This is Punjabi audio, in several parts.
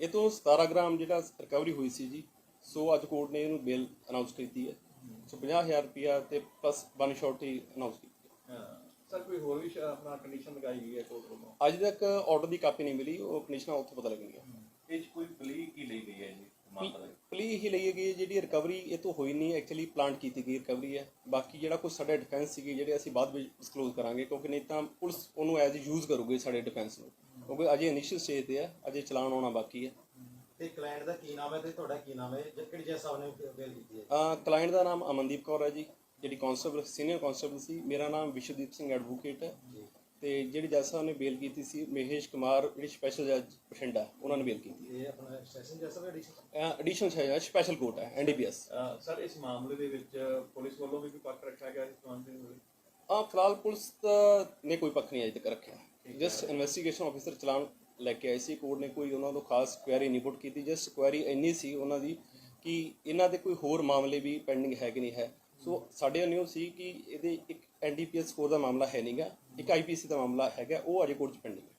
ਇਹ ਤੋਂ 17 ਗ੍ਰਾਮ ਜਿਹੜਾ ਰਿਕਵਰੀ ਹੋਈ ਸੀ ਜੀ ਸੋ ਅੱਜ ਕੋਰਟ ਨੇ ਇਹਨੂੰ ਬੇਲ ਅਨਾਉਂਸ ਕੀਤੀ ਹੈ। ਸੋ 50000 ਰੁਪਿਆ ਤੇ ਪਲੱਸ ਵਨ ਸ਼ੋਰਟੀ ਅਨਾਉਂਸ ਕੀਤੀ ਹੈ। ਸਰ ਕੋਈ ਹੋਰ ਵੀ ਆਪਣਾ ਕੰਡੀਸ਼ਨ ਲਗਾਈ ਗਈ ਹੈ ਕੋਰਟ ਵੱਲੋਂ? ਅੱਜ ਤੱਕ ਆਰਡਰ ਦੀ ਕਾਪੀ ਨਹੀਂ ਮਿਲੀ ਉਹ ਕੰਡੀਸ਼ਨਾਂ ਉੱਥੋਂ ਪਤਾ ਲੱਗਣਗੀਆਂ ਇਹ ਕੋਈ ਪਲੀ ਕੀ ਲਈ ਗਈ ਹੈ ਜੀ? ਪਲੀ ਹੀ ਲਈ ਗਈ ਹੈ, ਜਿਹੜੀ ਰਿਕਵਰੀ ਇਹ ਤੋਂ ਹੋਈ ਨਹੀਂ ਐਕਚੁਅਲੀ ਪਲਾਂਟ ਕੀਤੀ ਗਈ ਰਿਕਵਰੀ ਹੈ। ਬਾਕੀ ਜਿਹੜਾ ਕੁਝ ਸਾਡੇ ਡਿਫੈਂਸ ਸੀਗੇ ਜਿਹੜੇ ਅਸੀਂ ਬਾਅਦ ਵਿੱਚ ਡਿਸਕਲੋਜ਼ ਕਰਾਂਗੇ ਕਿਉਂਕਿ ਨਹੀਂ ਤਾਂ ਪੁਲਿਸ ਉਹਨੂੰ ਐਜ਼ ਯੂਜ਼ ਕਰੂਗੀ ਸਾਡੇ ਡਿਫੈਂਸ ਨੂੰ। ਕਿਉਂਕਿ ਅਜੇ ਇਨੀਸ਼ੀਅਲ ਸਟੇਜ ਤੇ ਹੈ ਅਜੇ ਚਲਾਨ ਆਉਣਾ ਬਾਕੀ ਹੈ ਤੇ ਕਲਾਇੰਟ ਦਾ ਕੀ ਨਾਮ ਹੈ ਤੇ ਤੁਹਾਡਾ ਕੀ ਨਾਮ ਹੈ? ਜਾਂ ਕਿਹੜੀ ਸਾਹਿਬ ਨੇ ਬੇਲ ਕੀਤੀ ਹੈ? ਕਲਾਇੰਟ ਦਾ ਨਾਮ ਅਮਨਦੀਪ ਕੌਰ ਹੈ ਜੀ ਜਿਹੜੀ ਕਾਂਸਟੇਬਲ ਸੀਨੀਅਰ ਕਾਂਸਟੇਬਲ ਸੀ। ਮੇਰਾ ਨਾਮ ਵਿਸ਼ਵਦੀਪ ਸਿੰਘ ਐਡਵੋਕੇਟ ਹੈ। ਤੇ ਜਿਹੜੀ ਜੱਜ ਸਾਹਿਬ ਨੇ ਬੇਲ ਕੀਤੀ ਸੀ ਮਹੇਸ਼ ਕੁਮਾਰ ਜਿਹੜੀ ਸਪੈਸ਼ਲ ਜੱਜ ਬਠਿੰਡਾ ਉਹਨਾਂ ਨੇ ਬੇਲ ਕੀਤੀ ਇਹ ਆਪਣਾ ਸੈਸ਼ਨ ਜੱਜ ਸਾਹਿਬ ਐਡੀਸ਼ਨ ਹੈ ਸਪੈਸ਼ਲ ਕੋਰਟ ਹੈ ਐਨਡੀਪੀਐਸ ਸਰ ਇਸ ਮਾਮਲੇ ਦੇ ਵਿੱਚ ਪੁਲਿਸ ਵੱਲੋਂ ਵੀ ਕੋਈ ਪੱਖ ਰੱਖਿਆ ਗਿਆ ਇਸ ਸੰਬੰਧ ਦੇ ਵਿੱਚ? ਆ ਫਿਲਹਾਲ ਪੁਲਿਸ ਨੇ ਕੋਈ ਪੱਖ ਨਹੀਂ ਅਜੇ ਤੱਕ ਰੱਖਿਆ। ਜਸਟ ਇਨਵੈਸਟੀਗੇਸ਼ਨ ਆਫੀਸਰ ਚਲਾਨ ਲੈ ਕੇ ਆਏ ਸੀ। ਕੋਰਟ ਨੇ ਕੋਈ ਉਹਨਾਂ ਤੋਂ ਖਾਸ ਕੁਐਰੀ ਨਹੀਂ ਪੁੱਟ ਕੀਤੀ। ਜਸਟ ਕੁਐਰੀ ਇੰਨੀ ਸੀ ਉਹਨਾਂ ਦੀ ਕਿ ਇਹਨਾਂ ਦੇ ਕੋਈ ਹੋਰ ਮਾਮਲੇ ਵੀ ਪੈਂਡਿੰਗ ਹੈ ਕਿ ਨਹੀਂ ਹੈ। ਸੋ ਸਾਡੇ ਨਿਊ ਸੀ ਕਿ ਇਹਦੇ ਇੱਕ ਐਨਡੀਪੀਐਸ ਸਕੋਰ ਦਾ ਮਾਮਲਾ ਹੈ ਨਹੀਂਗਾ ਇੱਕ ਆਈਪੀਸੀ ਦਾ ਮਾਮਲਾ ਹੈਗਾ, ਉਹ ਅਜੇ ਕੋਰਟ 'ਚ ਪੈਂਡਿੰਗ ਹੈ।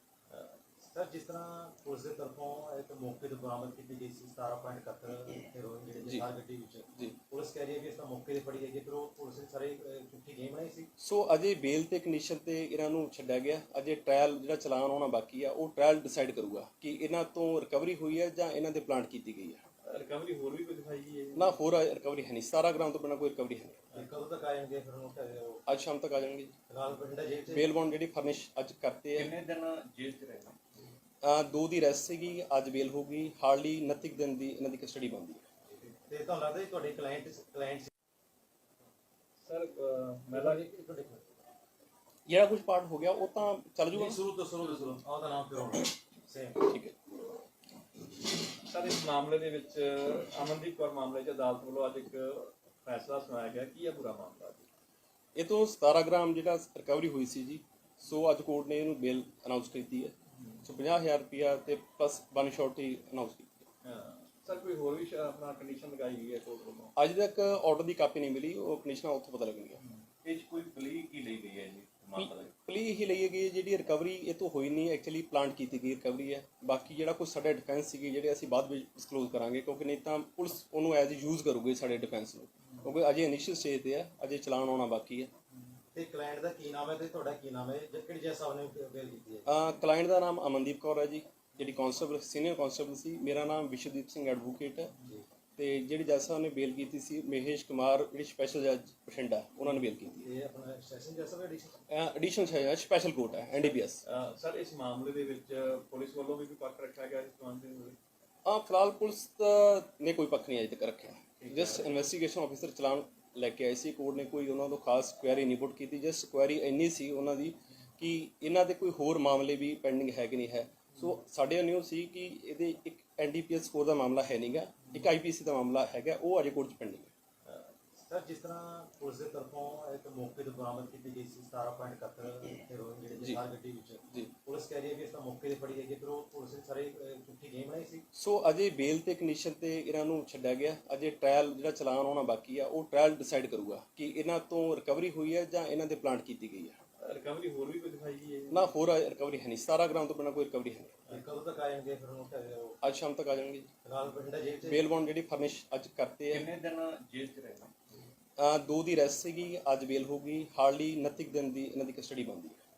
ਸਰ ਜਿਸ ਤਰ੍ਹਾਂ ਪੁਲਿਸ ਦੇ ਤਰਫੋਂ ਇੱਕ ਮੌਕੇ ਤੇ ਬਰਾਮਦ ਕੀਤੀ ਗਈ ਸੀ 17.71 ਹੈਰੋਇਨ ਜਿਹੜੇ ਜੀ। ਜਹਾਜ਼ ਗੱਡੀ ਵਿੱਚ। ਜੀ। ਪੁਲਿਸ ਕਹਿ ਰਹੀ ਹੈ ਕਿ ਇਸ ਤਾਂ ਮੌਕੇ ਤੇ ਫੜੀ ਗਈ ਹੈ ਫਿਰ ਉਹ ਪੁਲਿਸ ਨੇ ਸਾਰੇ ਅਹ, ਝੂਠੀ ਗੇਮ ਬਣਾਈ ਸੀ? ਸੋ ਅਜੇ ਬੇਲ ਤੇ ਕੰਡੀਸ਼ਨ ਤੇ ਇਹਨਾਂ ਨੂੰ ਛੱਡਿਆ ਗਿਆ। ਅਜੇ ਟ੍ਰਾਇਲ ਜਿਹੜਾ ਚਲਾਨ ਆਉਣਾ ਬਾਕੀ ਆ ਉਹ ਟ੍ਰਾਇਲ ਡਿਸਾਈਡ ਕਰੂਗਾ ਕਿ ਇਹਨਾਂ ਤੋਂ ਰਿਕਵਰੀ ਹੋਈ ਹੈ ਜਾਂ ਇਹਨਾਂ ਦੇ ਪਲਾਂਟ ਕੀਤੀ ਗਈ ਹੈ। ਰਿਕਵਰੀ ਹੋਰ ਵੀ ਕੋਈ ਦਿਖਾਈ ਗਈ ਹੈ ਜੀ? ਨਾ ਹੋਰ ਰਿਕਵਰੀ ਹੈ ਨਹੀਂ। 17 ਗ੍ਰਾਮ ਤੋਂ ਬਿਨਾਂ ਕੋਈ ਰਿਕਵਰੀ ਹੈ ਨਹੀਂ। ਤੇ ਕਦੋਂ ਤੱਕ ਆ ਜਾਣਗੇ ਫਿਰ ਉਹ ਅੱਜ ਸ਼ਾਮ ਤੱਕ ਆ ਜਾਣਗੇ ਜੀ। ਫਿਲਹਾਲ ਬਠਿੰਡਾ ਜੇਲ੍ਹ 'ਚ? ਬੇਲ ਬੌਂਡ ਜਿਹੜੀ ਫਰਨਿਸ਼ ਅੱਜ ਕਰਤੇ ਹੈ ਕਿੰਨੇ ਦਿਨ ਜੇਲ੍ਹ 'ਚ ਰਹਿਣਾ? ਦੋ ਦੀ ਰੈਸਟ ਸੀਗੀ ਅੱਜ ਬੇਲ ਹੋ ਗਈ ਹਾਰਡਲੀ 29 ਦਿਨ ਦੀ ਇਹਨਾਂ ਦੀ ਕਸਟਡੀ ਬਣਦੀ ਹੈ। ਤੇ ਤੁਹਾਨੂੰ ਲੱਗਦਾ ਜੀ ਤੁਹਾਡੇ ਕਲਾਇੰਟ ਕਲਾਇੰਟ ਸਰ ਅਹ, ਮੈਂ ਤਾਂ ਤੁਹਾਡੇ ਜਿਹੜਾ ਕੁਝ ਪਾਰਟ ਹੋ ਗਿਆ ਉਹ ਤਾਂ ਚੱਲ ਜੂਗਾ ਸ਼ੁਰੂ ਤੋਂ ਸ਼ੁਰੂ ਤੋਂ ਸ਼ੁਰੂ ਉਹਦਾ ਨਾਮ ਫਿਰ ਹੋਣਾ ਸੇਮ ਠੀਕ ਹੈ। ਸਰ ਇਸ ਮਾਮਲੇ ਦੇ ਵਿੱਚ ਅਮਨਦੀਪ ਕੌਰ ਮਾਮਲੇ 'ਚ ਅਦਾਲਤ ਵੱਲੋਂ ਅੱਜ ਇੱਕ ਫੈਸਲਾ ਸੁਣਾਇਆ ਗਿਆ। ਕੀ ਹੈ ਪੂਰਾ ਮਾਮਲਾ ਜੀ? ਇਹ ਤੋਂ 17 ਗ੍ਰਾਮ ਜਿਹੜਾ ਰਿਕਵਰੀ ਹੋਈ ਸੀ ਜੀ ਸੋ ਅੱਜ ਕੋਰਟ ਨੇ ਇਹਨੂੰ ਬੇਲ ਅਨਾਉਂਸ ਕੀਤੀ ਹੈ। ਸੋ 50000 ਰੁਪਿਆ ਤੇ ਪਲੱਸ ਵਨ ਸ਼ੋਰਟੀ ਅਨਾਉਂਸ ਕੀਤੀ। ਸਰ ਕੋਈ ਹੋਰ ਵੀ ਸ਼- ਆਪਣਾ ਕੰਡੀਸ਼ਨ ਲਗਾਈ ਗਈ ਹੈ ਕੋਰਟ ਵੱਲੋਂ ਅੱਜ ਤੱਕ ਆਰਡਰ ਦੀ ਕਾਪੀ ਨਹੀਂ ਮਿਲੀ ਉਹ ਕੰਡੀਸ਼ਨਾਂ ਉੱਥੋਂ ਪਤਾ ਲੱਗਣਗੀਆਂ। ਇਹ 'ਚ ਕੋਈ ਪਲੀ ਕੀ ਲਈ ਗਈ ਹੈ ਜੀ ਮਾਮਲਾ? ਪਲੀ ਹੀ ਲਈ ਗਈ ਹੈ, ਜਿਹੜੀ ਰਿਕਵਰੀ ਇਹ ਤੋਂ ਹੋਈ ਨਹੀਂ ਐਕਚੁਅਲੀ ਪਲਾਂਟ ਕੀਤੀ ਗਈ ਰਿਕਵਰੀ ਹੈ। ਬਾਕੀ ਜਿਹੜਾ ਕੁਝ ਸਾਡੇ ਡਿਫੈਂਸ ਸੀਗੇ ਜਿਹੜੇ ਅਸੀਂ ਬਾਅਦ ਵਿੱਚ ਡਿਸਕਲੋਜ਼ ਕਰਾਂਗੇ ਕਿਉਂਕਿ ਨਹੀਂ ਤਾਂ ਪੁਲਿਸ ਉਹਨੂੰ ਐਜ਼ ਯੂਜ਼ ਕਰੂਗੀ ਸਾਡੇ ਡਿਫੈਂਸ ਨੂੰ। ਕਿਉਂਕਿ ਅਜੇ ਇਨੀਸ਼ੀਅਲ ਸਟੇਜ ਤੇ ਹੈ ਅਜੇ ਚਲਾਨ ਆਉਣਾ ਬਾਕੀ ਹੈ। ਤੇ ਕਲਾਇੰਟ ਦਾ ਕੀ ਨਾਮ ਹੈ ਤੇ ਤੁਹਾਡਾ ਕੀ ਨਾਮ ਹੈ? ਜਾਂ ਕਿਹੜੀ ਜੱਜ ਸਾਹਿਬ ਨੇ ਬੇਲ ਕੀਤੀ ਹੈ? ਕਲਾਇੰਟ ਦਾ ਨਾਮ ਅਮਨਦੀਪ ਕੌਰ ਹੈ ਜੀ ਜਿਹੜੀ ਕਾਂਸਟੇਬਲ ਸੀਨੀਅਰ ਕਾਂਸਟੇਬਲ ਸੀ। ਮੇਰਾ ਨਾਮ ਵਿਸ਼ਵਦੀਪ ਸਿੰਘ ਐਡਵੋਕੇਟ ਹੈ। ਤੇ ਜਿਹੜੀ ਜੱਜ ਸਾਹਿਬ ਨੇ ਬੇਲ ਕੀਤੀ ਸੀ ਮਹੇਸ਼ ਕੁਮਾਰ ਜਿਹੜੀ ਸਪੈਸ਼ਲ ਜੱਜ ਬਠਿੰਡਾ ਉਹਨਾਂ ਨੇ ਬੇਲ ਕੀਤੀ। ਇਹ ਆਪਣਾ ਸੈਸ਼ਨ ਜੱਜ ਸਾਹਿਬ ਐਡੀਸ਼ਨ ਹੈ ਐਡੀਸ਼ਨਲ ਹੈ ਸਪੈਸ਼ਲ ਕੋਰਟ ਹੈ ਐਨਡੀਪੀਐਸ ਸਰ ਇਸ ਮਾਮਲੇ ਦੇ ਵਿੱਚ ਪੁਲਿਸ ਵੱਲੋਂ ਵੀ ਕੋਈ ਪੱਖ ਰੱਖਿਆ ਗਿਆ ਇਸ ਸੰਬੰਧ ਦੇ ਵਿੱਚ? ਆ ਫਿਲਹਾਲ ਪੁਲਿਸ ਨੇ ਕੋਈ ਪੱਖ ਨਹੀਂ ਅਜੇ ਤੱਕ ਰੱਖਿਆ। ਜਸਟ ਇਨਵੈਸਟੀਗੇਸ਼ਨ ਆਫੀਸਰ ਚਲਾਨ ਲੈ ਕੇ ਆਈ ਸੀ। ਕੋਰਟ ਨੇ ਕੋਈ ਉਹਨਾਂ ਤੋਂ ਖਾਸ ਕੁਐਰੀ ਨਹੀਂ ਪੁੱਟ ਕੀਤੀ। ਜਸਟ ਕੁਐਰੀ ਇੰਨੀ ਸੀ ਉਹਨਾਂ ਦੀ ਕਿ ਇਹਨਾਂ ਦੇ ਕੋਈ ਹੋਰ ਮਾਮਲੇ ਵੀ ਪੈਂਡਿੰਗ ਹੈ ਕਿ ਨਹੀਂ ਹੈ। ਸੋ ਸਾਡੇ ਨਿਊ ਸੀ ਕਿ ਇਹਦੇ ਇੱਕ ਐਨਡੀਪੀਐਸ ਸਕੋਰ ਦਾ ਮਾਮਲਾ ਹੈ ਨਹੀਂਗਾ ਇੱਕ ਆਈਪੀਸੀ ਦਾ ਮਾਮਲਾ ਹੈਗਾ ਉਹ ਅਜੇ ਕੋਰਟ 'ਚ ਪੈਂਡਿੰਗ ਹੈ। ਸਰ ਜਿਸ ਤਰ੍ਹਾਂ ਪੁਲਿਸ ਦੇ ਤਰਫੋਂ ਇੱਕ ਮੌਕੇ ਤੇ ਬਰਾਮਦ ਕੀਤੀ ਗਈ ਸੀ 17.71 ਹੈਰੋਇਨ ਜਿਹੜੇ। ਜਹਾਜ਼ ਗੱਡੀ ਵਿੱਚ। ਜੀ। ਪੁਲਿਸ ਕਹਿ ਰਹੀ ਹੈ ਕਿ ਇਸ ਤਾਂ ਮੌਕੇ ਤੇ ਫੜੀ ਗਈ ਹੈ ਫਿਰ ਉਹ ਪੁਲਿਸ ਨੇ ਸਾਰੇ ਅਹ, ਝੂਠੀ ਗੇਮ ਬਣਾਈ ਸੀ। ਸੋ ਅਜੇ ਬੇਲ ਤੇ ਕੰਡੀਸ਼ਨ ਤੇ ਇਹਨਾਂ ਨੂੰ ਛੱਡਿਆ ਗਿਆ। ਅਜੇ ਟ੍ਰਾਇਲ ਜਿਹੜਾ ਚਲਾਨ ਆਉਣਾ ਬਾਕੀ ਆ ਉਹ ਟ੍ਰਾਇਲ ਡਿਸਾਈਡ ਕਰੂਗਾ ਕਿ ਇਹਨਾਂ ਤੋਂ ਰਿਕਵਰੀ ਹੋਈ ਹੈ ਜਾਂ ਇਹਨਾਂ ਦੇ ਪਲਾਂਟ ਕੀਤੀ ਗਈ ਹੈ। ਰਿਕਵਰੀ ਹੋਰ ਵੀ ਕੋਈ ਦਿਖਾਈ ਗਈ ਹੈ? ਨਾ ਹੋਰ ਰਿਕਵਰੀ ਹੈ ਨਹੀਂ। 17 ਗ੍ਰਾਮ ਤੋਂ ਬਿਨਾਂ ਕੋਈ ਰਿਕਵਰੀ ਹੈ ਨਹੀਂ। ਕਦੋਂ ਤੱਕ ਆ ਜਾਣਗੇ ਫਿਰ ਉਹ ਕਹਿ- ਉਹ? ਅੱਜ ਸ਼ਾਮ ਤੱਕ ਆ ਜਾਣਗੇ ਜੀ। ਫਿਲਹਾਲ ਬਠਿੰਡਾ ਜੇਲ੍ਹ 'ਚ? ਬੇਲ ਬੌਂਡ ਜਿਹੜੀ ਫਰਨਿਸ਼ ਅੱਜ ਕਰਤੇ ਹੈ ਕਿੰਨੇ ਦਿਨ ਜੇਲ੍ਹ 'ਚ ਰਹਿਣਾ? ਦੋ ਦੀ ਰੈਸਟ ਸੀਗੀ ਅੱਜ ਬੇਲ ਹੋ ਗਈ। ਹਾਰਡਲੀ 29 ਦਿਨ ਦੀ ਇਹਨਾਂ ਦੀ ਕਸਟਡੀ ਬਣਦੀ ਹੈ।